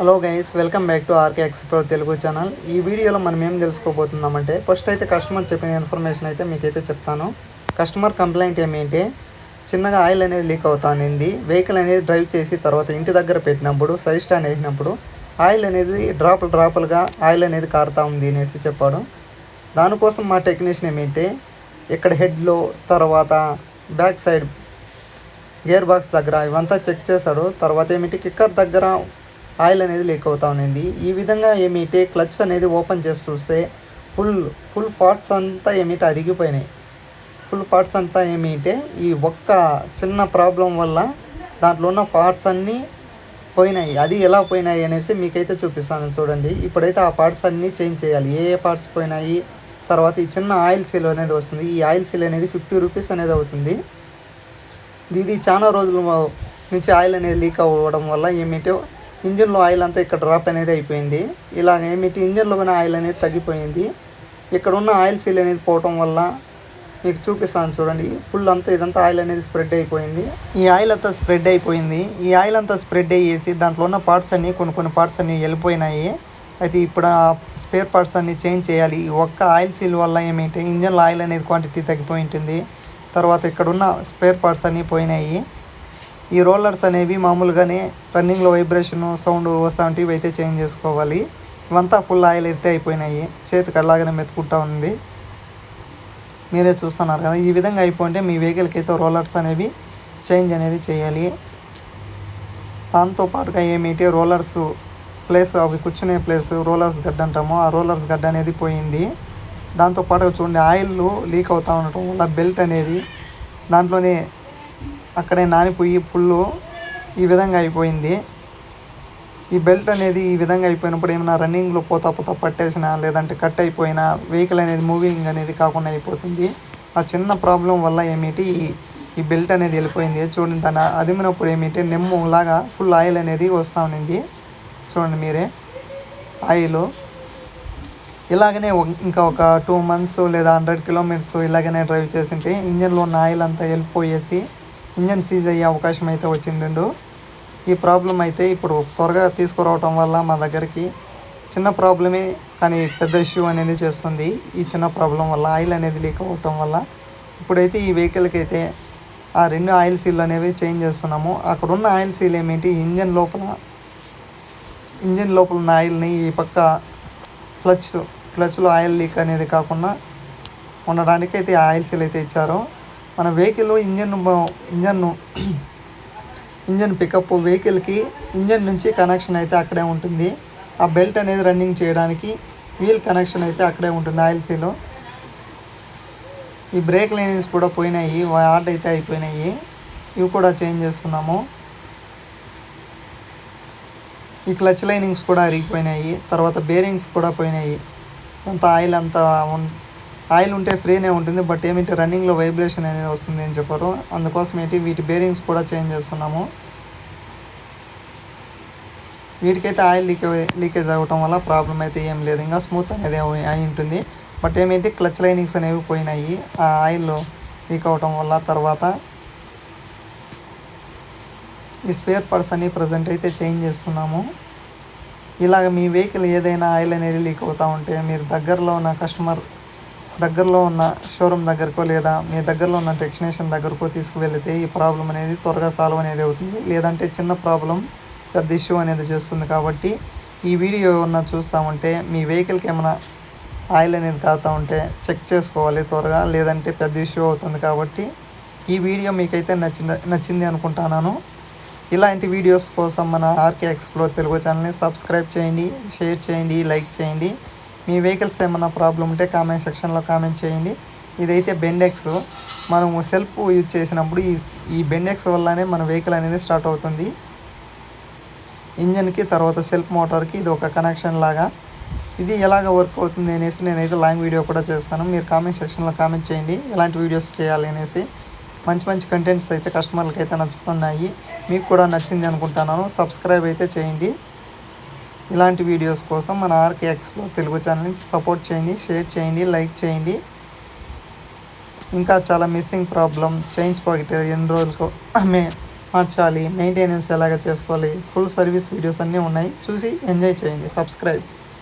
Hello guys welcome back to RK explore Telugu channel ఈ వీడియోలో మనం ఏం తెలుసుకోబోతున్నామంటే ఫస్ట్ అయితే కస్టమర్ చెప్పిన ఇన్ఫర్మేషన్ అయితే మీకైతే చెప్తాను. కస్టమర్ కంప్లైంట్ ఏమిటంటే చిన్నగా ఆయిల్ అనేది లీక్ అవుతానింది. వెహికల్ అనేది డ్రైవ్ చేసి తర్వాత ఇంటి దగ్గర పెట్టినప్పుడు సైడ్ స్టాండ్ వేసినప్పుడు ఆయిల్ అనేది డ్రాపులు డ్రాపులుగా ఆయిల్ అనేది కారుతా ఉంది అనేసి చెప్పాడు. దానికోసం మా టెక్నీషియన్ ఏమిటంటే ఇక్కడ హెడ్లో తర్వాత బ్యాక్ సైడ్ గేర్ బాక్స్ దగ్గర ఇవంతా చెక్ చేశాడు. తర్వాత ఏమిటి? కిక్కర్ దగ్గర ఆయిల్ అనేది లీక్ అవుతూ ఉన్నింది. ఈ విధంగా ఏమిటి? క్లచ్ అనేది ఓపెన్ చేసి చూస్తే ఫుల్ ఫుల్ పార్ట్స్ అంతా ఏమిటి? అరిగిపోయినాయి. ఫుల్ పార్ట్స్ అంతా ఏమిటి? ఈ ఒక్క చిన్న ప్రాబ్లం వల్ల దాంట్లో ఉన్న పార్ట్స్ అన్నీ పోయినాయి. అది ఎలా పోయినాయి అనేసి మీకైతే చూపిస్తాను చూడండి. ఇప్పుడైతే ఆ పార్ట్స్ అన్నీ చేంజ్ చేయాలి. ఏ ఏ పార్ట్స్ పోయినాయి? తర్వాత ఈ చిన్న ఆయిల్ సీల్ అనేది వస్తుంది. ఈ ఆయిల్ సీల్ అనేది ఫిఫ్టీ రూపీస్ అనేది అవుతుంది. ఇది చాలా రోజుల నుంచి ఆయిల్ అనేది లీక్ అవ్వడం వల్ల ఏమిటో? ఇంజిన్లో ఆయిల్ అంతా ఇక్కడ డ్రాప్ అనేది అయిపోయింది. ఇలాగ ఏమిటి? ఇంజిన్లో కూడా ఆయిల్ అనేది తగ్గిపోయింది. ఇక్కడ ఉన్న ఆయిల్ సీల్ అనేది పోవటం వల్ల మీకు చూపిస్తాను చూడండి. ఫుల్ అంతా ఇదంతా ఆయిల్ అనేది స్ప్రెడ్ అయిపోయింది. ఈ ఆయిల్ అంతా స్ప్రెడ్ అయిపోయింది. ఈ ఆయిల్ అంతా స్ప్రెడ్ అయ్యేసి దాంట్లో ఉన్న పార్ట్స్ అన్ని కొన్ని కొన్ని పార్ట్స్ అన్ని వెళ్ళిపోయినాయి. అయితే ఇప్పుడు ఆ స్పేర్ పార్ట్స్ అన్ని చేంజ్ చేయాలి. ఈ ఒక్క ఆయిల్ సీల్ వల్ల ఏమిటి? ఇంజన్లో ఆయిల్ అనేది క్వాంటిటీ తగ్గిపోయి ఉంటుంది. తర్వాత ఇక్కడ ఉన్న స్పేర్ పార్ట్స్ అన్నీ పోయినాయి. ఈ రోలర్స్ అనేవి మామూలుగానే రన్నింగ్లో వైబ్రేషన్ సౌండ్ వస్తాంటివి అయితే చేంజ్ చేసుకోవాలి. ఇవంతా ఫుల్ ఆయిల్ ఎడితే అయిపోయినాయి. చేతికి అలాగనే మెతుకుంటా ఉంది. మీరే చూస్తున్నారు కదా ఈ విధంగా అయిపోయింటే మీ వెహికల్కి అయితే రోలర్స్ అనేవి చేంజ్ అనేది చేయాలి. దాంతో పాటుగా ఏమిటి రోలర్స్ ప్లేస్ అవి కూర్చునే ప్లేస్ రోలర్స్ గడ్డ అంటాము ఆ రోలర్స్ గడ్డ అనేది పోయింది. దాంతో పాటుగా చూడండి ఆయిల్ లీక్ అవుతూ ఉండటం వల్ల బెల్ట్ అనేది దాంట్లోనే అక్కడే నానిపోయి ఫుల్ ఈ విధంగా అయిపోయింది. ఈ బెల్ట్ అనేది ఈ విధంగా అయిపోయినప్పుడు ఏమైనా రన్నింగ్లో పోతా పోతా పట్టేసినా లేదంటే కట్ అయిపోయినా వెహికల్ అనేది మూవింగ్ అనేది కాకుండా అయిపోతుంది. ఆ చిన్న ప్రాబ్లం వల్ల ఏమిటి? ఈ- బెల్ట్ అనేది వెళ్ళిపోయింది. చూడండి దాన్ని అదిమినప్పుడు ఏమిటి? నెమ్ము లాగా ఫుల్ ఆయిల్ అనేది వస్తూ ఉన్నింది. చూడండి మీరే ఆయిల్. ఇలాగనే ఇంకా ఒక టూ మంత్స్ లేదా హండ్రెడ్ కిలోమీటర్స్ ఇలాగనే డ్రైవ్ చేసింటే ఇంజన్లో ఉన్న ఆయిల్ అంతా వెళ్ళిపోయేసి ఇంజన్ సీజ్ అయ్యే అవకాశం అయితే వచ్చిండు ఈ ప్రాబ్లం అయితే ఇప్పుడు త్వరగా తీసుకురావటం వల్ల మా దగ్గరికి చిన్న ప్రాబ్లమే కానీ పెద్ద ఇష్యూ అనేది చేస్తుంది. ఈ చిన్న ప్రాబ్లం వల్ల ఆయిల్ అనేది లీక్ అవ్వటం వల్ల ఇప్పుడైతే ఈ వెహికల్కి అయితే ఆ రెండు ఆయిల్ సీల్ అనేవి చేంజ్ చేస్తున్నాము. అక్కడ ఉన్న ఆయిల్ సీల్ ఏమిటి? ఇంజన్ లోపల ఇంజన్ లోపల ఉన్న ఆయిల్ని ఈ పక్క క్లచ్ క్లచ్లో ఆయిల్ లీక్ అనేది కాకుండా ఉండడానికి అయితే ఆయిల్ సీల్ అయితే ఇచ్చారు. మన vehicle engine engine engine pickup వెహికల్కి ఇంజన్ నుంచి కనెక్షన్ అయితే అక్కడే ఉంటుంది. ఆ బెల్ట్ అనేది రన్నింగ్ చేయడానికి వీల్ కనెక్షన్ అయితే అక్కడే ఉంటుంది ఆయిల్ సీలో ఈ బ్రేక్ లైనింగ్స్ కూడా పోయినాయి ఆర్డ్ అయితే అయిపోయినాయి. ఇవి కూడా చేంజ్ చేస్తున్నాము. ఈ క్లచ్ లైనింగ్స్ కూడా అరిగిపోయినాయి తర్వాత బేరింగ్స్ కూడా పోయినాయి. కొంత ఆయిల్ అంతా ఆయిల్ ఉంటే ఫ్రీనే ఉంటుంది బట్ ఏమిటి రన్నింగ్లో వైబ్రేషన్ అనేది వస్తుంది అని చెప్పారు. అందుకోసం ఏంటి వీటి బేరింగ్స్ కూడా చేంజ్ చేస్తున్నాము. వీటికైతే ఆయిల్ లీకేజ్ లీకేజ్ అవ్వటం వల్ల ప్రాబ్లం అయితే ఏం లేదు. ఇంకా స్మూత్ అనేది అయి- ఉంటుంది. బట్ ఏమిటి క్లచ్ లైనింగ్స్ అనేవి పోయినాయి. ఆ ఆయిల్ లీక్ అవ్వటం వల్ల తర్వాత ఈ స్పేర్ పార్ట్స్ అన్ని ప్రజెంట్ అయితే చేంజ్ చేస్తున్నాము. ఇలాగ మీ వెహికల్ ఏదైనా ఆయిల్ అనేది లీక్ అవుతూ ఉంటే మీరు దగ్గరలో ఉన్న కస్టమర్ దగ్గరలో ఉన్న షోరూమ్ దగ్గరకో లేదా మీ దగ్గరలో ఉన్న టెక్నీషియన్ దగ్గరకో తీసుకువెళితే ఈ ప్రాబ్లం అనేది త్వరగా సాల్వ్ అనేది అవుతుంది. లేదంటే చిన్న ప్రాబ్లం పెద్ద ఇష్యూ అనేది చేస్తుంది. కాబట్టి ఈ వీడియో ఏమన్నా చూస్తామంటే మీ వెహికల్కి ఏమైనా ఆయిల్ అనేది కాతా ఉంటే చెక్ చేసుకోవాలి త్వరగా. లేదంటే పెద్ద ఇష్యూ అవుతుంది కాబట్టి ఈ వీడియో మీకైతే నచ్చింది నచ్చింది అనుకుంటున్నాను. ఇలాంటి వీడియోస్ కోసం మన ఆర్కే ఎక్స్ప్లోర్ తెలుగు ఛానల్ని సబ్స్క్రైబ్ చేయండి షేర్ చేయండి లైక్ చేయండి. మీ వెహికల్స్ ఏమైనా ప్రాబ్లం ఉంటే కామెంట్ సెక్షన్లో కామెంట్ చేయండి. ఇదైతే బెండెక్స్ మనము సెల్ఫ్ యూజ్ చేసినప్పుడు ఈ ఈ బెండెక్స్ వల్లనే మన వెహికల్ అనేది స్టార్ట్ అవుతుంది. ఇంజన్కి తర్వాత సెల్ఫ్ మోటార్కి ఇది ఒక కనెక్షన్ లాగా. ఇది ఎలాగ వర్క్ అవుతుంది అనేసి నేనైతే లాంగ్ వీడియో కూడా చేస్తాను. మీరు కామెంట్ సెక్షన్లో కామెంట్ చేయండి. ఎలాంటి వీడియోస్ చేయాలి అనేసి. మంచి మంచి కంటెంట్స్ అయితే కస్టమర్లకి అయితే నచ్చుతున్నాయి. మీకు కూడా నచ్చింది అనుకుంటున్నాను. సబ్స్క్రైబ్ అయితే చేయండి. ఇలాంటి వీడియోస్ కోసం మన ఆర్కే ఎక్స్ప్లో తెలుగు ఛానల్ని సపోర్ట్ చేయండి షేర్ చేయండి లైక్ చేయండి. ఇంకా చాలా మిస్సింగ్ ప్రాబ్లం చైన్స్ పాకెట్ ఎన్ని రోజులకు మే మార్చాలి మెయింటెనెన్స్ ఎలాగ చేసుకోవాలి ఫుల్ సర్వీస్ వీడియోస్ అన్నీ ఉన్నాయి. చూసి ఎంజాయ్ చేయండి సబ్స్క్రైబ్.